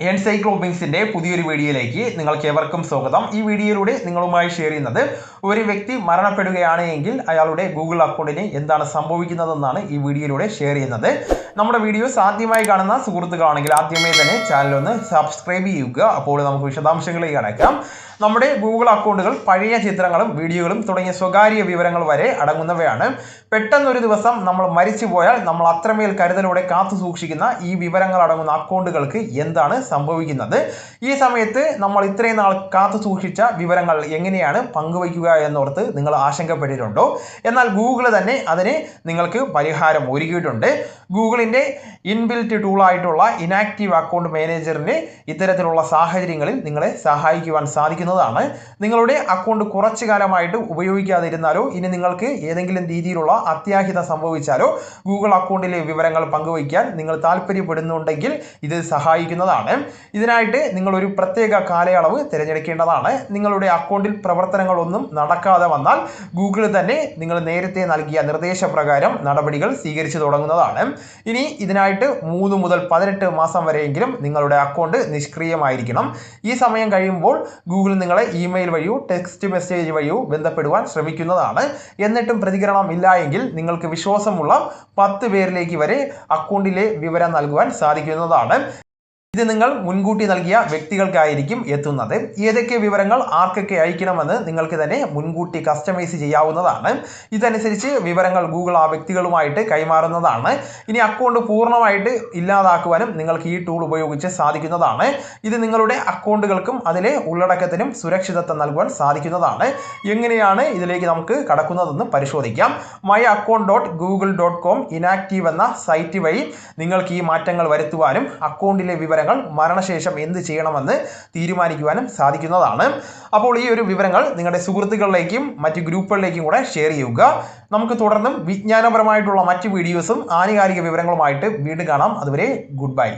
എൻസൈക്ലോപിങ്സിന്റെ പുതിയൊരു വീഡിയോയിലേക്ക് നിങ്ങൾക്ക് ഏവർക്കും സ്വാഗതം. ഈ വീഡിയോയിലൂടെ നിങ്ങളുമായി ഷെയർ ചെയ്യുന്നത് ഒരു വ്യക്തി മരണപ്പെടുകയാണ് എങ്കിൽ അയാളുടെ ഗൂഗിൾ അക്കൗണ്ടിന് എന്താണ് സംഭവിക്കുന്നതെന്നാണ് ഈ വീഡിയോയിലൂടെ ഷെയർ ചെയ്യുന്നത്. നമ്മുടെ വീഡിയോസ് ആദ്യമായി കാണുന്ന സുഹൃത്തുക്കളാണെങ്കിൽ ആദ്യമേ തന്നെ ചാനൽ ഒന്ന് സബ്സ്ക്രൈബ് ചെയ്യുക. അപ്പോൾ നമുക്ക് വിശദാംശങ്ങളിലേക്ക് കടക്കാം. നമ്മുടെ ഗൂഗിൾ അക്കൗണ്ടുകൾ പഴയ ചിത്രങ്ങളും വീഡിയോകളും തുടങ്ങിയ സ്വകാര്യ വിവരങ്ങൾ വരെ അടങ്ങുന്നവയാണ്. പെട്ടെന്നൊരു ദിവസം നമ്മൾ മരിച്ചു പോയാൽ നമ്മൾ അത്രമേൽ കരുതലോടെ കാത്തു സൂക്ഷിക്കുന്ന ഈ വിവരങ്ങൾ അടങ്ങുന്ന അക്കൗണ്ടുകൾക്ക് എന്താണ് സംഭവിക്കുന്നത്? ഈ സമയത്ത് നമ്മൾ ഇത്രയും നാൾ കാത്തു സൂക്ഷിച്ച വിവരങ്ങൾ എങ്ങനെയാണ് പങ്കുവയ്ക്കുക എന്നോർത്ത് നിങ്ങൾ ആശങ്കപ്പെട്ടിട്ടുണ്ടോ? എന്നാൽ ഗൂഗിൾ തന്നെ അതിന് നിങ്ങൾക്ക് പരിഹാരം ഒരുക്കിയിട്ടുണ്ട്. ഗൂഗിളിന്റെ ഇൻബിൽറ്റ് ടൂളായിട്ടുള്ള ഇനാക്റ്റീവ് അക്കൗണ്ട് മാനേജറിന് ഇത്തരത്തിലുള്ള സാഹചര്യങ്ങളിൽ നിങ്ങളെ സഹായിക്കുവാൻ സാധിക്കുന്നതാണ്. നിങ്ങളുടെ അക്കൗണ്ട് കുറച്ചു കാലമായിട്ട് ഉപയോഗിക്കാതിരുന്നാലോ ഇനി നിങ്ങൾക്ക് ഏതെങ്കിലും രീതിയിലുള്ള അത്യാഹിതം സംഭവിച്ചാലോ ഗൂഗിൾ അക്കൗണ്ടിലെ വിവരങ്ങൾ പങ്കുവയ്ക്കാൻ നിങ്ങൾ താല്പര്യപ്പെടുന്നുണ്ടെങ്കിൽ ഇത് സഹായിക്കുന്നതാണ്. ഇതിനായിട്ട് നിങ്ങളൊരു പ്രത്യേക കാലയളവ് തിരഞ്ഞെടുക്കേണ്ടതാണ്. നിങ്ങളുടെ അക്കൗണ്ടിൽ പ്രവർത്തനങ്ങളൊന്നും നടക്കാതെ വന്നാൽ ഗൂഗിൾ തന്നെ നിങ്ങൾ നേരത്തെ നൽകിയ നിർദ്ദേശപ്രകാരം നടപടികൾ സ്വീകരിച്ചു തുടങ്ങുന്നതാണ്. ഇനി ഇതിനായിട്ട് മൂന്ന് മുതൽ പതിനെട്ട് മാസം വരെയെങ്കിലും നിങ്ങളുടെ അക്കൗണ്ട് നിഷ്ക്രിയമായിരിക്കണം. ഈ സമയം കഴിയുമ്പോൾ ഗൂഗിൾ നിങ്ങളെ ഇമെയിൽ വഴിയോ ടെക്സ്റ്റ് മെസ്സേജ് വഴിയോ ബന്ധപ്പെടുവാൻ ശ്രമിക്കുന്നതാണ്. എന്നിട്ടും പ്രതികരണം ഇല്ല എങ്കിൽ നിങ്ങൾക്ക് വിശ്വാസമുള്ള പത്ത് പേരിലേക്ക് വരെ അക്കൗണ്ടിലെ വിവരം നൽകുവാൻ സാധിക്കുന്നതാണ്. ഇത് നിങ്ങൾ മുൻകൂട്ടി നൽകിയ വ്യക്തികൾക്കായിരിക്കും എത്തുന്നത്. ഏതൊക്കെ വിവരങ്ങൾ ആർക്കൊക്കെ അയക്കണമെന്ന് നിങ്ങൾക്ക് തന്നെ മുൻകൂട്ടി കസ്റ്റമൈസ് ചെയ്യാവുന്നതാണ്. ഇതനുസരിച്ച് വിവരങ്ങൾ ഗൂഗിൾ ആ വ്യക്തികളുമായിട്ട് കൈമാറുന്നതാണ്. ഇനി അക്കൗണ്ട് പൂർണമായിട്ട് ഇല്ലാതാക്കുവാനും നിങ്ങൾക്ക് ഈ ടൂൾ ഉപയോഗിച്ച് സാധിക്കുന്നതാണ്. ഇത് നിങ്ങളുടെ അക്കൗണ്ടുകൾക്കും അതിലെ ഉള്ളടക്കത്തിനും സുരക്ഷിതത്വം നൽകുവാൻ സാധിക്കുന്നതാണ്. എങ്ങനെയാണ് ഇതിലേക്ക് നമുക്ക് കടക്കുന്നതെന്ന് പരിശോധിക്കാം. My account dot Google dot com inactive എന്ന സൈറ്റ് വഴി നിങ്ങൾക്ക് ഈ മാറ്റങ്ങൾ വരുത്തുവാനും അക്കൗണ്ടിലെ വിവരങ്ങൾ മരണശേഷം എന്ത് ചെയ്യണമെന്ന് തീരുമാനിക്കുവാനും സാധിക്കുന്നതാണ്. അപ്പോൾ ഈ ഒരു വിവരങ്ങൾ നിങ്ങളുടെ സുഹൃത്തുക്കളിലേക്കും മറ്റ് ഗ്രൂപ്പുകളിലേക്കും കൂടെ ഷെയർ ചെയ്യുക. നമുക്ക് തുടർന്നും വിജ്ഞാനപരമായിട്ടുള്ള മറ്റ് വീഡിയോസും ആനുകാലിക വിവരങ്ങളുമായിട്ട് വീണ്ടും കാണാം. അതുവരെ ഗുഡ് ബൈ